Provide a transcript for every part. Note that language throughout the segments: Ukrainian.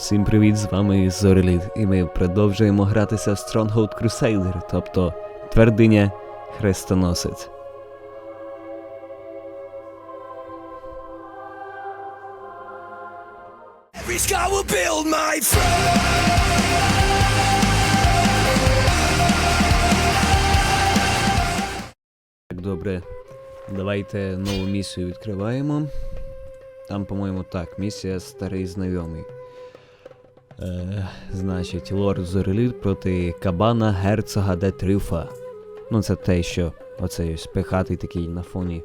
Всім привіт, з вами Зореліт, і ми продовжуємо гратися в Stronghold Crusader, тобто твердиня Хрестоносець. Every sky will build my friend. Так, добре. Давайте нову місію відкриваємо. Там, по-моєму, так, місія старий знайомий. Е, значить, лорд Зореліт проти кабана герцога де Трюфа. Ну, це те, що оцей ось такий на фоні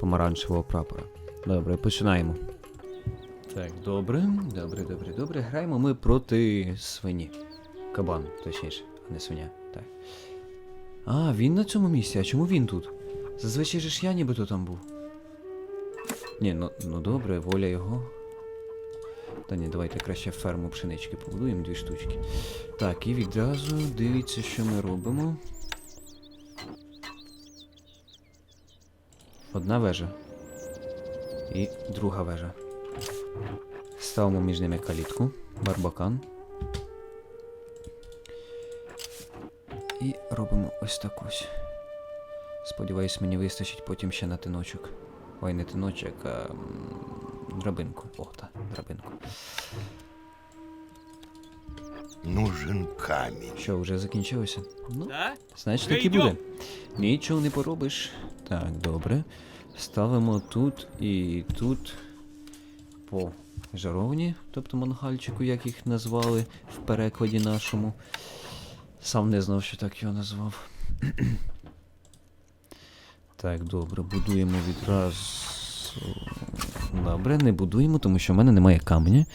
помаранчевого прапора. Добре, починаємо. Так, добре, добре, добре, добре. Граємо ми проти свині. Кабан, точніше, а не свиня. Так. А, він на цьому місці. А чому він тут? Зазвичай же ж я нібито там був. Ні, ну, ну добре, воля його. Та ні, давайте краще ферму пшенички побудуємо дві штучки. Так, і відразу дивіться, що ми робимо. Одна вежа. І друга вежа. Ставимо між ними калітку, барбакан. І робимо ось так ось. Сподіваюсь, мені вистачить потім ще на тиночок. Ой, не тиночок, а драбинку. О, та, драбинку. Нужен камень. Що, вже закінчилося? Ну, Да? значить так і буде. Нічого не поробиш. Так, добре. Ставимо тут і тут по жаровні, тобто мангальчику, як їх назвали в перекладі нашому. Сам не знав, що так його назвав. так, добре, будуємо відразу. Добре, не будуємо, тому що в мене немає каменя.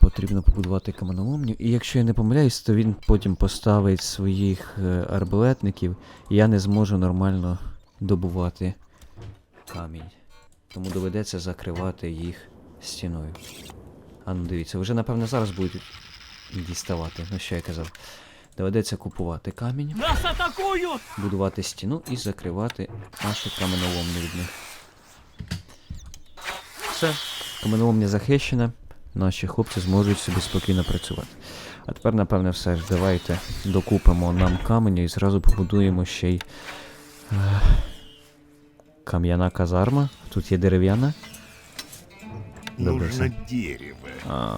Потрібно побудувати каменоломню. І якщо я не помиляюсь, то він потім поставить своїх е, арбалетників, і я не зможу нормально добувати камінь. Тому доведеться закривати їх стіною. А ну дивіться, вже напевно зараз будуть діставати. Ну що я казав. Доведеться купувати камінь, Нас атакуют! будувати стіну і закривати нашу каменоломню від них. Все. Каменоломня захищена. Наші хлопці зможуть собі спокійно працювати. А тепер, напевне, все ж давайте докупимо нам каменю і зразу побудуємо ще й е, кам'яна казарма. Тут є дерев'яна. Добре, Нужно дерево. А,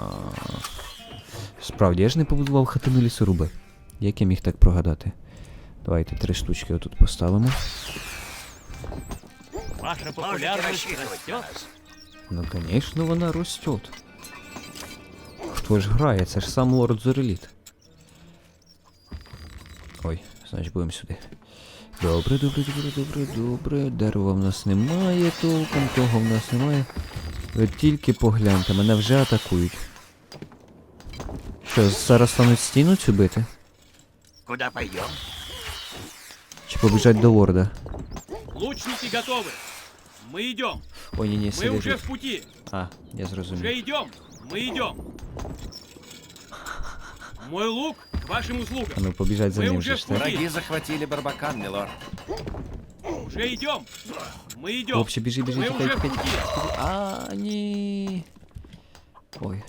Справді, я ж не побудував хатину лісоруби. Як я міг так прогадати? Давайте три штучки отут поставимо. Ваша популярность растет. Ну, звісно, вона ростет. Хто ж грає? Це ж сам лорд Зореліт. Ой, значить будемо сюди. Добре, добре, добре, добре, добре. Дерева в нас немає толком, того в нас немає. Ви тільки погляньте, мене вже атакують. Що, зараз стануть стіну цю бити? Куда пойдем? Чи побіжать до лорда? Лучники готовы. Мы идем. Ой, ні, ні, Мы сиди уже тут. в пути. А, я зрозумів. Уже идем. Мы идем. Мой лук к вашим услугам. А ну побіжать за Ми ним вже же ж, так? в путі. Враги захватили Барбакан, милорд. Уже идем. Мы идем. Хлопче, біжи, біжи, Мы тікай, уже в тікай. пути. А, ні. Ой.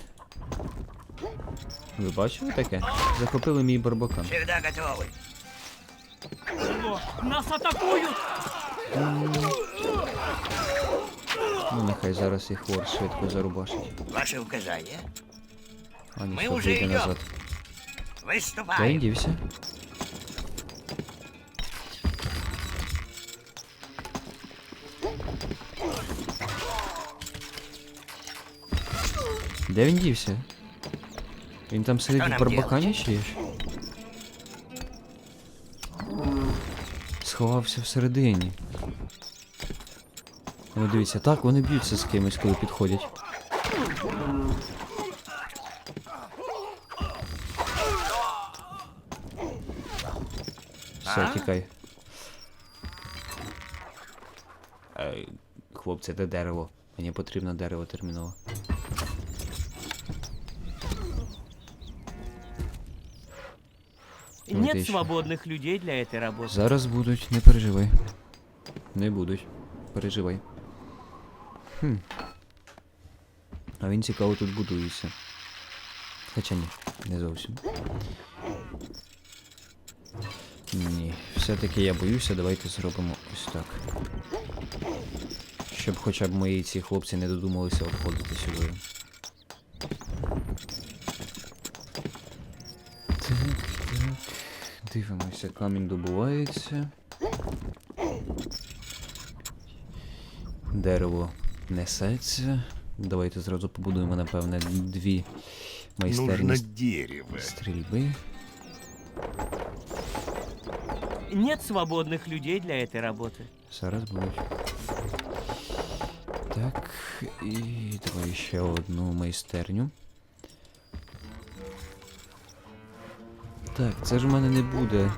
Ви бачили таке? Захопили мій барбакан. Всегда готовы. Алло, Нас атакуют. Ну нехай зараз їх вор швидко зарубашить. Ваше указание. А ні, Ми вже йдемо. назад. Він Выступаем. дівся? Де він дівся? Він там сидить Що в барбакані чи є? Сховався всередині. Ну дивіться, так вони б'ються з кимось, коли підходять. Все, А? тікай. Ей, хлопці, де дерево? Мені потрібно дерево терміново. Ну, Нет ти що? свободных людей для этой работы. Зараз будуть, не переживай. Не будуть. Переживай. Хм. А він цікаво тут будується. Хоча ні, не зовсім. Ні, все-таки я боюся, давайте зробимо ось так. Щоб хоча б мої ці хлопці не додумалися обходити сюди. Так, так. Дивимося, камінь добувається. Дерево несеться. Давайте зразу побудуємо, напевне, дві майстерні Нужно с- дерево. стрільби. Нет свободных людей для этой работы. Зараз будуть. Так, і давай ще одну майстерню. Так, це ж в мене не буде.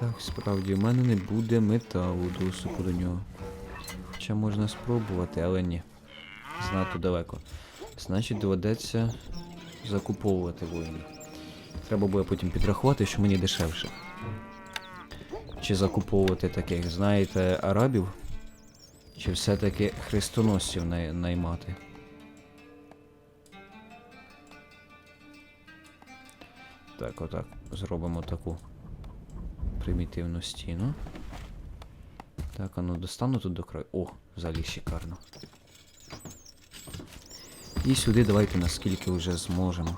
Так, справді, в мене не буде металу доступу до нього. Хоча можна спробувати, але ні. Знато далеко. Значить, доведеться закуповувати воїнів. Треба буде потім підрахувати, що мені дешевше. Чи закуповувати таких, знаєте, арабів? Чи все-таки хрестоносців най- наймати? Так, отак. Зробимо таку примітивну стіну. Так, а ну достану тут до краю. О, взагалі шикарно. І сюди давайте наскільки вже зможемо.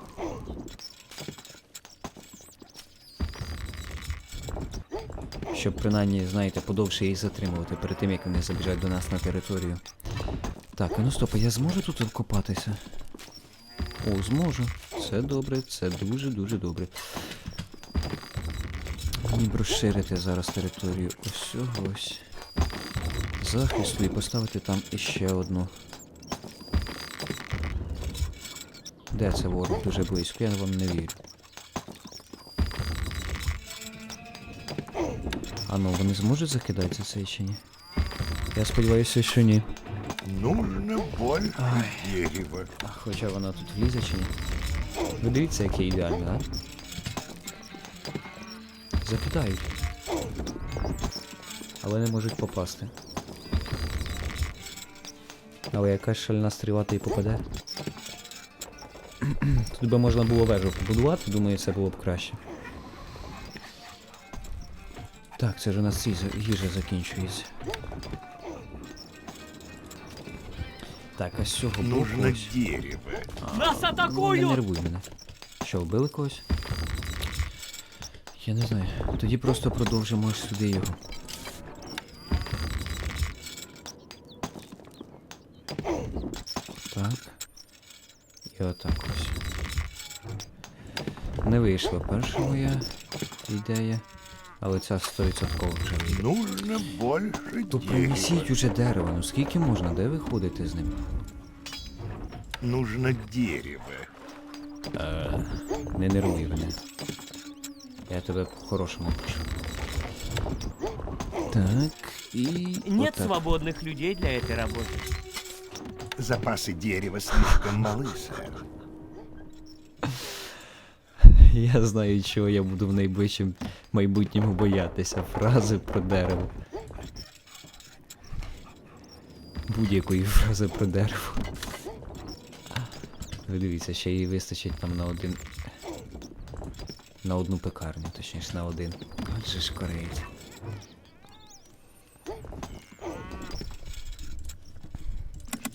Щоб принаймні, знаєте, подовше їх затримувати перед тим, як вони забіжать до нас на територію. Так, а ну стоп, я зможу тут вкопатися? О, зможу. Це добре, це дуже-дуже добре. Мені розширити зараз територію ось ось. Захисту і поставити там іще одну. Де це ворог дуже близько? Я вам не вірю. А ну, вони зможуть закидатися цей чи ні? Я сподіваюся, що ні. Нужно больше дерева. А хоча вона тут влізе чи ні? Ви дивіться, яке ідеальне, а? Закидають. Але не можуть попасти. Але якась шальна стріла та й попаде. Тут би можна було вежу побудувати, думаю, це було б краще. Так, це ж у нас їжа закінчується. Так, а з цього боку Нужно ось. дерево. Нас Ну, не нервуй мене. Що, вбили когось? Я не знаю. Тоді просто продовжимо сюди його. Так. І отак ось. Не вийшла перша моя ідея. Але ця 100% вже вийде. Нужно больше То дерева. принесіть уже дерево, ну скільки можна, де ви ходите з ним? Нужно дерево. Не нервуй мене. Я тебе по-хорошому прошу. Так, і. Нет отак. свободных людей для этой работы. Запасы дерева слишком малы, сэр. Я знаю, чого я буду в найближчому майбутньому боятися. Фрази про дерево. Будь-якої фрази про дерево. Ви дивіться, ще її вистачить там на один. На одну пекарню, точніше на один. Отже ж кореєць.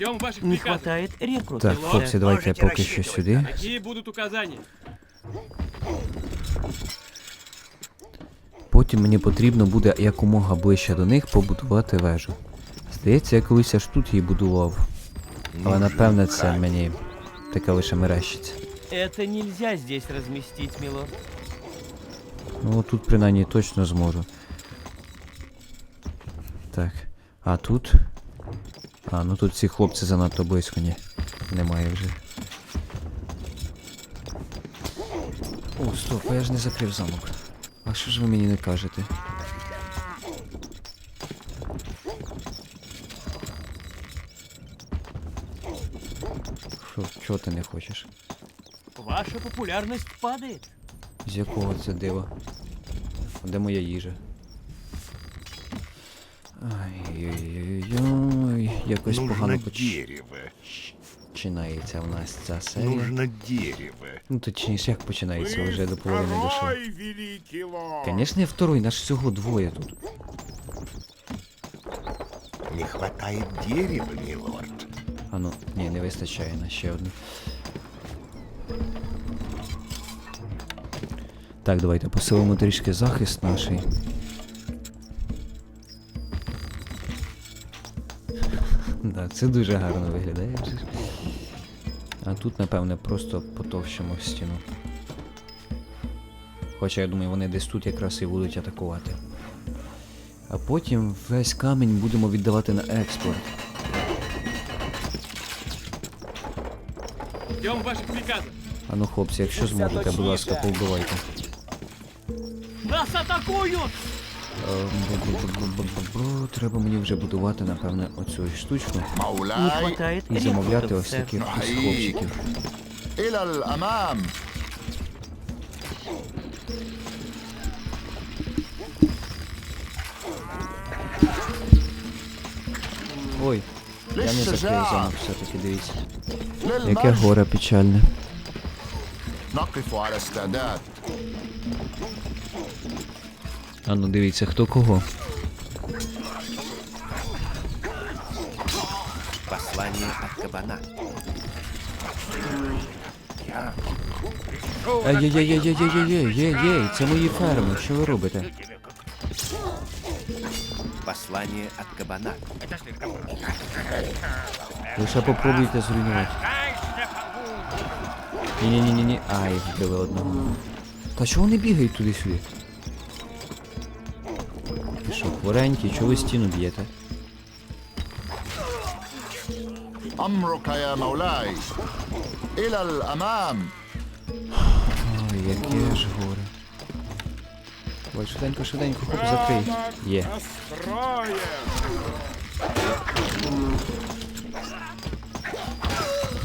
Ждем ваших Не приказов. хватает рекрутов. Так, хлопці, давайте можете поки що сюди. Какие будут указания? Потім мені потрібно буде якомога ближче до них побудувати вежу. Здається, я колись аж тут її будував. Але напевне це мені таке лише мерещиться. Это нельзя здесь разместить, милорд. Ну тут принаймні точно зможу. Так. А тут. А, ну тут ці хлопці занадто близько, ні. Немає вже. О, стоп, а я ж не закрив замок. А що ж ви мені не кажете? Що, чого ти не хочеш? Ваша популярность падает. З якого це дива? Де моя їжа? Ай-ой-ой, якось Нужно погано дерево. починається в нас ця серія. Нужно дерево. Ну, точніше, як починається, вже до половини лорд. Конечно, я второй, наш всього двоє тут. Не хватает дерева, милорд. А ну, ні, не вистачає на ще одну. Так, давайте посилимо трішки захист наший. Це дуже гарно виглядає. А тут, напевне, просто потовщимо стіну. Хоча я думаю, вони десь тут якраз і будуть атакувати. А потім весь камінь будемо віддавати на експорт. Ждем ваших приказов. А ну, хлопці, якщо зможете, будь ласка, повбивайте. Нас атакуют! Треба мені вже будувати, напевне, оцю штучку. І замовляти ось таких хлопчиків. Ой, я не закрив замок все-таки, дивіться. Яке горе печальне. А ну дивіться, хто кого. Послання від кабана. Ай-яй-яй-яй-яй-яй-яй-яй-яй, це мої ферми, що ви робите? Послання від кабана. Лише попробуйте зруйнувати. Ні-ні-ні, ай, вбили одного. Та чого вони бігають туди-сюди? Ви що, хворенькі, чого ви стіну б'єте? أمرك يا مولاي إلى الأمام Ой, яке ж горе. Ой, швиденько, швиденько, хоп, закрий. Є.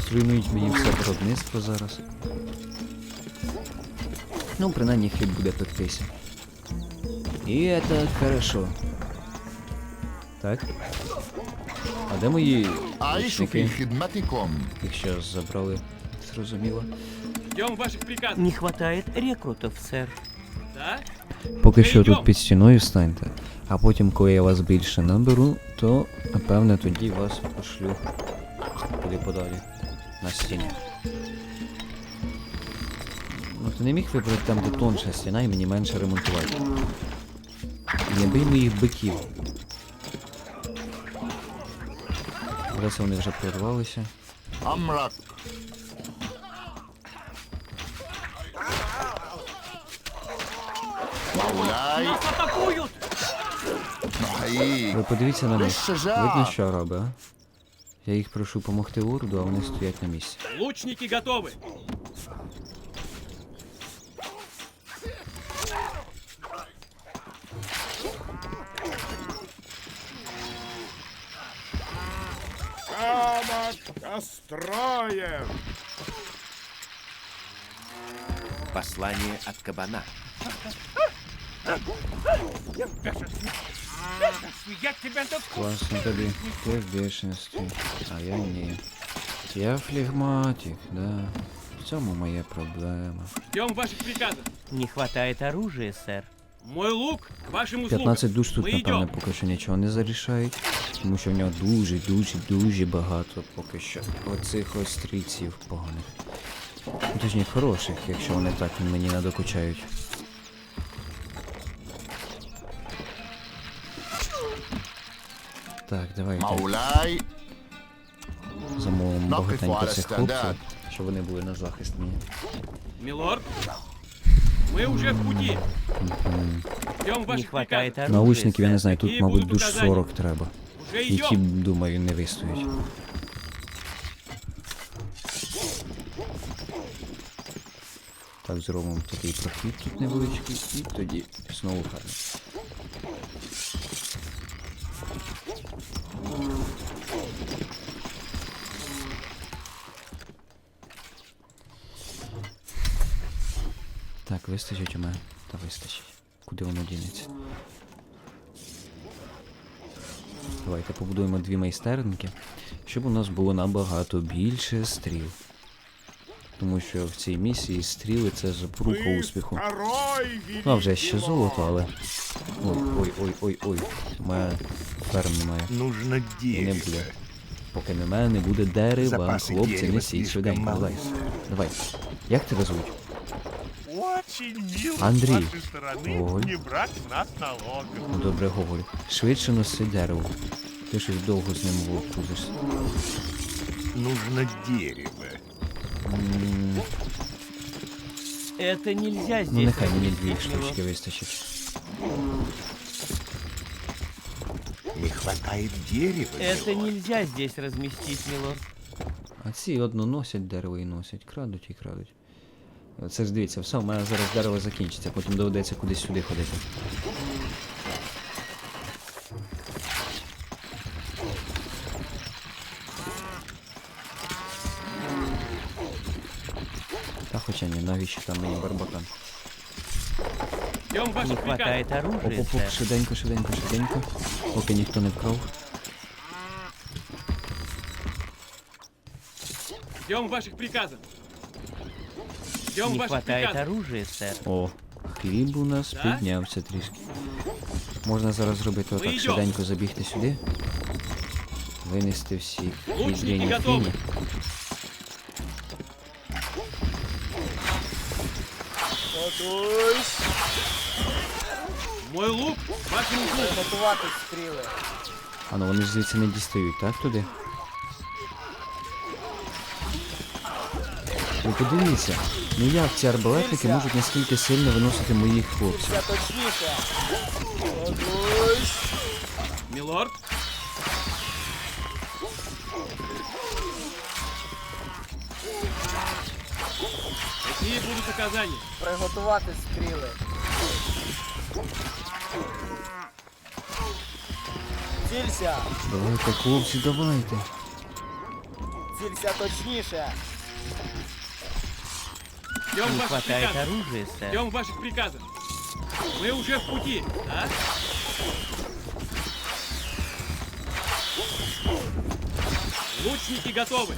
Зруйнують мені все виробництво зараз. Ну, принаймні хліб буде пектися. И это хорошо. Так. А де мої лучники? Їх ще забрали. Зрозуміло. Не хватает рекрутов, сэр. Да? Поки що тут під стіною станьте. А потім, коли я вас більше наберу, то напевне тоді вас пошлю куди подалі. На стіні. Ну ти не міг вибрати там, де тонша стіна і мені менше ремонтувати. Не бий моїх биків. Зараз вони вже прорвалися. Амрак. Мауляй. Нас атакують! Ви подивіться на них. Видно, що робить, а? Я їх прошу помогти урду, а вони стоять на місці. Лучники готові! готовы. Послание от кабана. Я тебя тут... Класно тобі. Ти в бешенстві, а я ні. Я флегматик, да. В цьому моя проблема. Ждем ваших приказов. Не хватает оружия, сэр. Мой лук к вашим услугам. 15 душ тут, Мы напевне, идем. поки що нічого не зарішають. Тому що в нього дуже-дуже-дуже багато поки що оцих ось стрільців поганих. Ну, Точні хороших, якщо вони так мені надокучають. Так, давайте. Замовимо багатенько цих хлопців, щоб вони були на захист мені. Мілорд? Ми вже в путі. Наушників я не знаю, тут, мабуть, душ 40 треба. Уже Які, думаю, не вистоять. Так, зробимо такий прохід тут невеличкий, і тоді знову хай. Так, вистачить у мене. Та вистачить. Куди воно дінеться? Давайте побудуємо дві майстерники, щоб у нас було набагато більше стріл. Тому що в цій місії стріли це запорука успіху. Ну, а вже ще золото, але. Ой, ой, ой, ой, ой. У мене ферм немає. Нужно не буде. Поки мене не буде дерева, хлопці, дерева несіть швиденько. Давай. Давай. Як тебе звуть? Очень мило Андрей. с вашей стороны Ой. не брать с нас налогов. Ну, Добре говорю. Швидше носи дерево. Ти щось довго з ним вовкузишся. Нужно дерево. М, Это нельзя здесь Ну нехай мені дві разместить, милорд. штучки вистачить. Не хватает дерева, Это милорд. нельзя здесь разместить, милорд. А ці одно носять дерево і носять, крадуть і крадуть. Це ж дивіться, все, у мене зараз дерево закінчиться, потім доведеться кудись сюди ходити. Та хоча ні, навіщо там мені барбакан? Ждем Не ваших хватает оружия, Оп-оп-оп, сэр. швиденько, швиденько, швиденько. Поки ніхто не вкрав. Ждем ваших приказов. Ждем Не ваших хватает приказов. оружия, сэр. О, хліб у нас Так? піднявся трішки. Можна зараз зробити отак, йдемо. швиденько забігти сюди. Винести всі Лучники готові. фіні. Мой лук вашим услугам. А ну вони ж звідси не дістають, так туди? Ви подивіться, ну як ці арбалетники можуть настільки сильно виносити моїх хлопців? Милорд. Какие будут указания? Приготувати стріли. Цілься! Давайте, хлопці, давайте. Цілься точніше! Ждем Не ваших хватает приказов. оружия, сэр. Ждем ваших приказов. Мы уже в пути, а? Лучники готовы.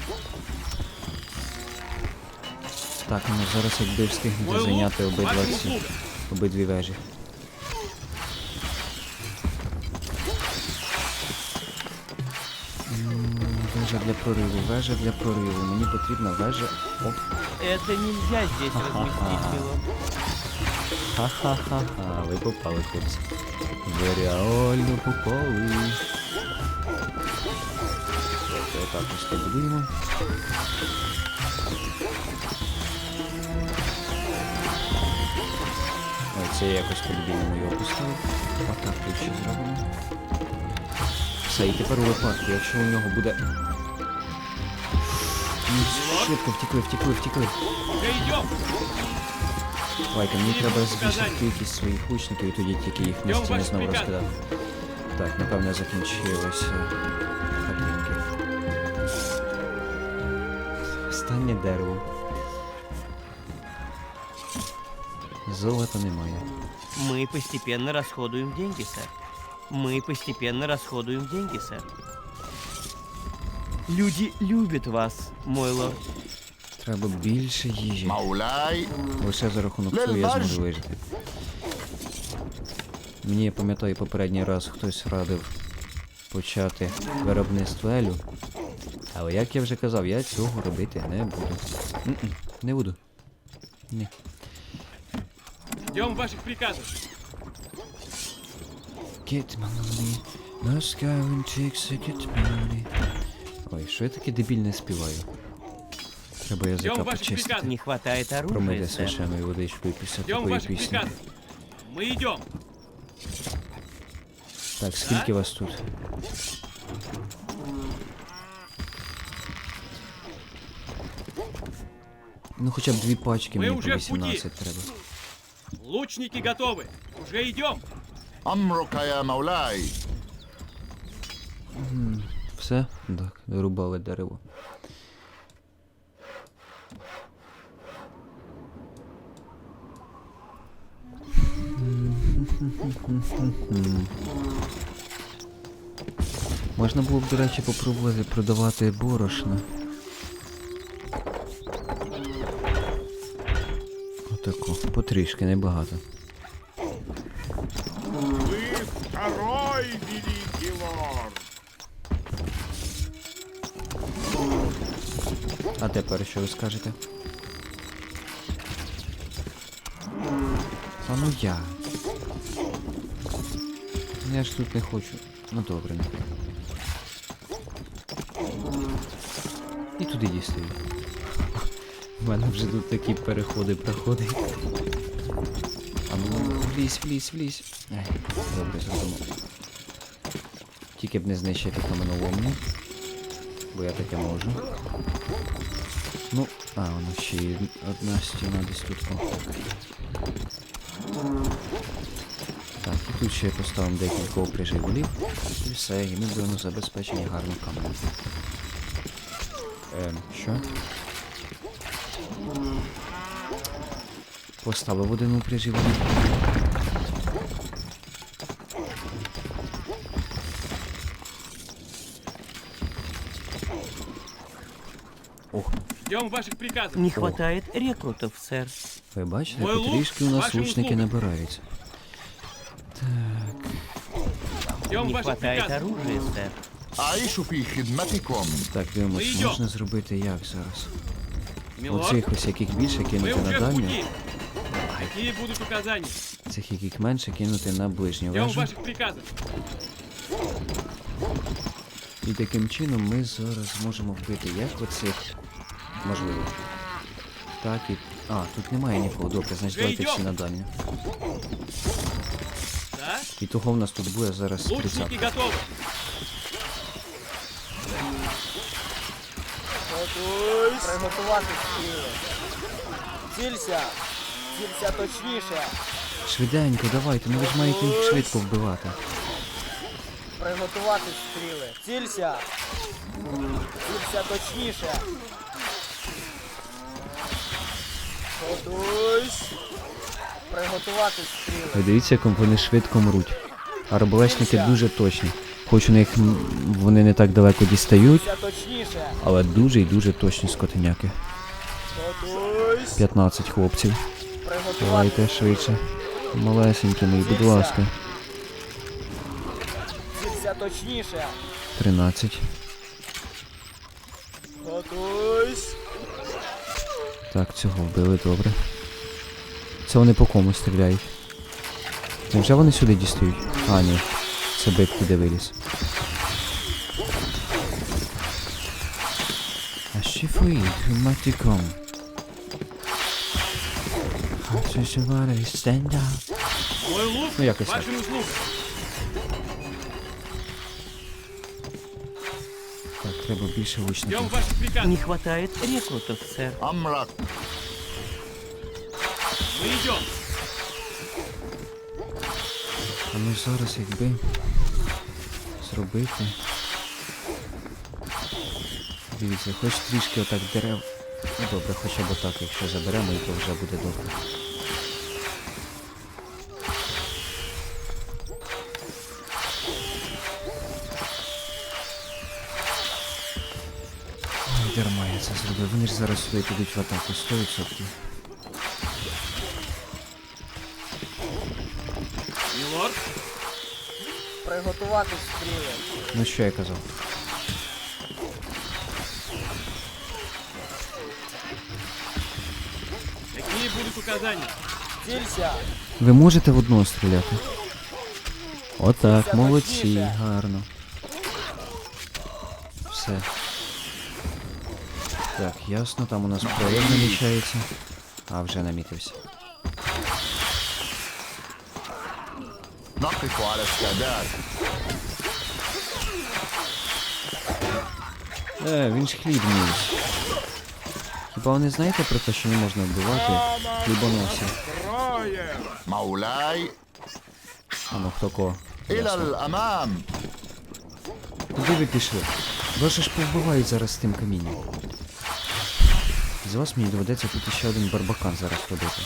Так, ну зараз якби встигнути Мой лук зайняти к обидва вашим ці, услугам. обидві вежі. М, Вежа для прориву, вежа для прориву. Мені потрібна вежа. Оп. Это нельзя здесь разместить, милорд. Ха-ха-ха-ха, ви попали, хлопці. Ви реально попали. Давайте отак ось побудуємо. Ой, це я якось по-дебільному його поставив. Отак тут ще зробимо. Все, і тепер у випадку, якщо у нього буде. Ну, Швидко втекли, втекли, втекли. Уже идем. Давайте, мені Які треба будуть збільшити показання? кількість своїх лучників і тоді тільки їх Йдемо місцями ваші знову прикази. розкидати. Так, напевно, закінчилося картинки. Останнє дерево. Золота немає. Мы постепенно расходуем деньги, сэр. Мы постепенно расходуем деньги, сэр. Люди любят вас, мой лорд. Треба більше їжі. Маулай. Лише за рахунок цього я зможу вижити. Мені я пам'ятаю попередній раз хтось радив почати виробництво елю. Але як я вже казав, я цього робити не буду. М-м, Не буду. Ні. Ждем ваших приказов. Get money, no scouting chicks, get money. Ой, що я таке дебільне співаю? Треба язика Ждем ваших почистити. приказов. Не хватает оружия, Промити сэр. священною водичкою після Ждем такої ваших пісні. приказов. Мы идем. Так, скільки вас тут? Ну хоча б дві пачки Ми мені по вже в путі. 18 треба. Лучники готовы. Уже идем. Амрукая Маулай. Все? Вирубали дерево. Можна було б, до речі, попробувати продавати борошно. Отако, потрішки, небагато. Що ви скажете? А ну я. Я ж тут не хочу. Ну добре, І туди дістаю. У мене вже тут такі переходи проходять. А ну, влізь, влізь, влізь. Ай, добре, зрозумів. Тільки б не знищити каменоломню. Бо я таке можу. Ну, а, воно ще є одна стіна десь тут. Так, і тут ще поставимо декілька опряжей. І все, і ми будемо забезпечені гарним каменем. Ем, що? Поставив один упряжі Ох, Ждем ваших приказов. Не хватает рекрутов, сэр. ви бачите, Мой лук потрішки у нас вашим лучники услугам. набираються. Ждем Не ваших хватает приказов. оружия, сэр. أعيش في خدمتكم Так, дивимось, Ми йдемо. можна зробити як зараз? Милорд, Оцих ось яких більше мы кинути на уже в дальню, пути. Какие будут указания? цих яких менше кинути на ближню Ждем вежу. ваших приказов. І таким чином ми зараз зможемо вбити як оцих. Можливо. Так і. А, тут немає нікого, добре, значить давайте всі на дальню. І того в нас тут буде зараз 30. Лучники готовы. Приготувати стріли. Цілься. Цілься точніше. Швиденько, давайте, ну ви ж маєте їх швидко вбивати. Приготувати стріли. Цілься. Цілься точніше. Готуйсь. Приготувати стріли. Ви дивіться, як вони швидко мруть. Арбалешники дуже точні. Хоч у них вони не так далеко дістають, але дуже і дуже точні скотиняки. 15 хлопців. Давайте швидше. Малесенькі мої, будь ласка. Цілься точніше. 13. Готуйсь. Так, цього вбили, добре. Це вони по кому стріляють? Невже вони сюди дістають? А, ні. Це бик туди виліз. А фуї, матіком. Ну, якось так. Треба більше лучників. Не хватает рекрутов, сэр. Амрак. Мы идем. А ну зараз якби зробити. Дивіться, хоч трішки отак дерев. Добре, хоча б отак, якщо заберемо, і то вже буде добре. Я це зробив. Вони ж зараз сюди підуть в атаку 100%. Милорд, Приготувати стріли. Ну що я казав? какие будут указания? Цілься. Ви можете в одного стріляти? Отак, молодці, гарно. Все. Так, ясно, там у нас проєкт намічається. А, вже намітився. نقف على استعداد Е, він ж хліб ніс. Хіба ви не знаєте про те, що не можна вбивати хлібоносів? Троє. مولاي А ну хто кого? إلى Ясно. الأمام Куди ви пішли? Вас же ж повбивають зараз з тим камінням. З вас мені доведеться тут іще один барбакан зараз робити.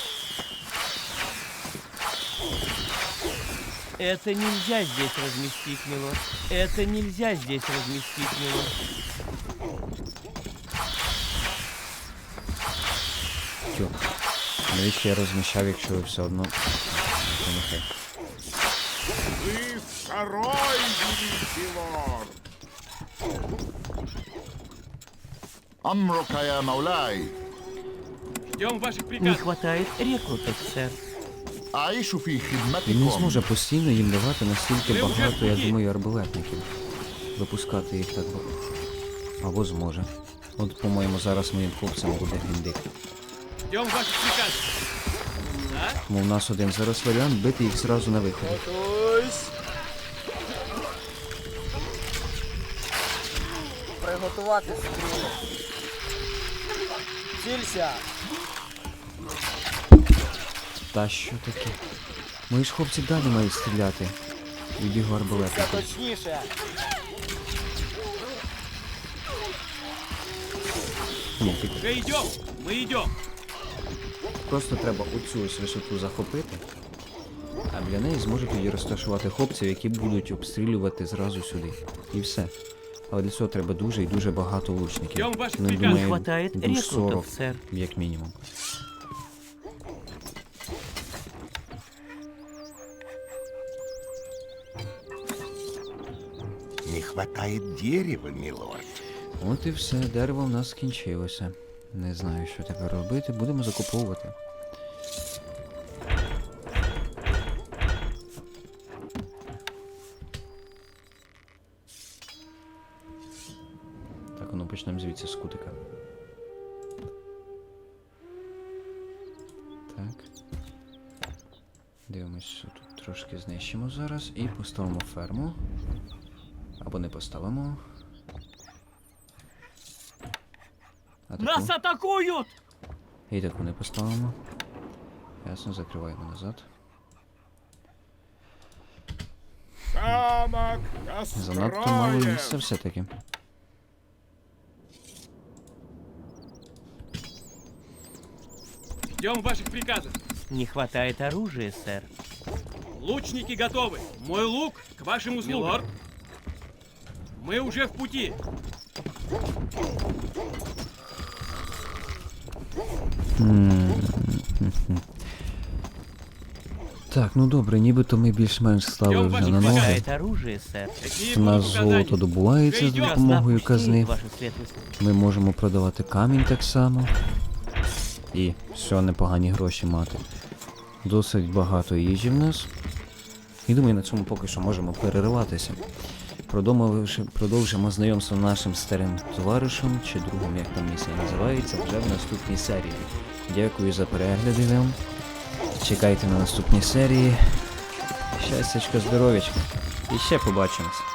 Это нельзя здесь разместить, милорд. Это нельзя здесь разместить, милорд. Тю. Навіщо я розміщав, якщо ви все одно. Ну, нехай. Вы второй великий лорд. أمرك يا مولاي Ждем ваших Не приказов. хватает рекрутов, сэр. أعيش في Він не خدمتكم зможе постійно їм давати настільки Ми вже багато, я тоді. думаю, арбалетників. Випускати їх так. бо- Або зможе. От, по-моєму, зараз моїм хлопцям буде гіндик. Ждем ваших приказов. Да? Тому в нас один зараз варіант бити їх зразу на виході. Готуйсь. Приготувати стріли. Цілься. Та що таке? Мої ж хлопці далі мають стріляти. Від його арбалетників. точніше. Ні, ти Уже идем. Мы идем. Просто треба оцю ось висоту захопити, а для неї зможуть тоді розташувати хлопців, які будуть обстрілювати зразу сюди. І все. Але для цього треба дуже і дуже багато лучників. Ваших Ну. Не думаю, хватает душ рекрутов, 40, сэр. як мінімум. Не хватает дерева, милорд. От і все, дерево в нас скінчилося. Не знаю, що тепер робити, будемо закуповувати. Почнемо звідси з кутика. Так. Дивимось, тут трошки знищимо зараз і поставимо ферму. Або не поставимо. А таку? Нас атакуют! І таку не поставимо. Ясно, закриваємо назад. Замок Занадто мало місця все-таки. Ждем ваших приказов. Не хватает оружия, сэр. Лучники готовы. Мой лук к вашим услугам. Милорд. Мы уже в пути. Так, ну добре, нібито ми більш-менш стали Йом, вже ваші на хватає. ноги. Хватает оружия, сэр. Какие У будут нас указания? золото добувається з Вже йдем. допомогою Нас пустеет, казни. Ваша светлость. Ми можемо продавати камінь так само. І все, непогані гроші мати. Досить багато їжі в нас. І думаю, на цьому поки що можемо перериватися. Продовжимо, знайомство нашим старим товаришем чи другом, як там місія називається, вже в наступній серії. Дякую за перегляди вам. Чекайте на наступні серії. Щастячка, здоров'ячка. І ще побачимось.